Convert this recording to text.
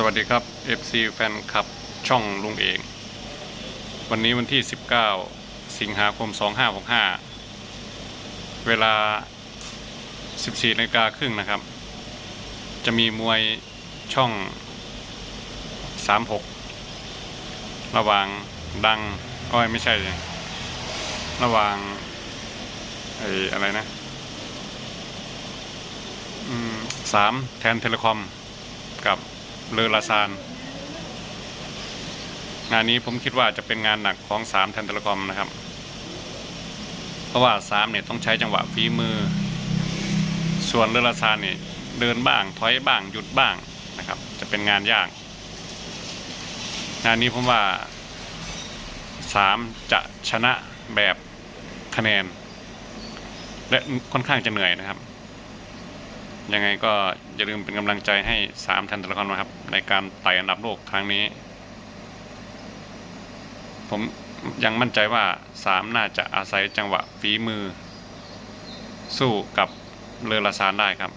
สวัสดีครับ FC แฟนคลับช่องลุงเอง วันนี้วันที่ 19 สิงหาคม 2565 เวลา 14นาฬิกาครึ่งนะครับ จะมีมวยช่อง 36 ระหว่างดังอ้อไม่ใช่ ระหว่างไอ้อะไรนะสามแทนเทเลคอมกับ เลอลาซาน งานนี้ผมคิดว่าจะเป็นงานหนักของสามแทนเทเลคอมนะครับ เพราะว่าสามเนี่ยต้องใช้จังหวะฝีมือ ส่วนเลอลาซานเนี่ยเดินบ้างถอยบ้างหยุดบ้างนะครับ จะเป็นงานยาก งานนี้ผมว่าสามจะชนะแบบคะแนน และค่อนข้างจะเหนื่อยนะครับ ยังไงก็อย่าลืมเป็นกำลังใจให้สามทันตะละครนะครับ ในการไต่อันดับโลกครั้งนี้ ผมยังมั่นใจว่าสามน่าจะอาศัยจังหวะฝีมือ สู้กับเลอลาซานได้ครับ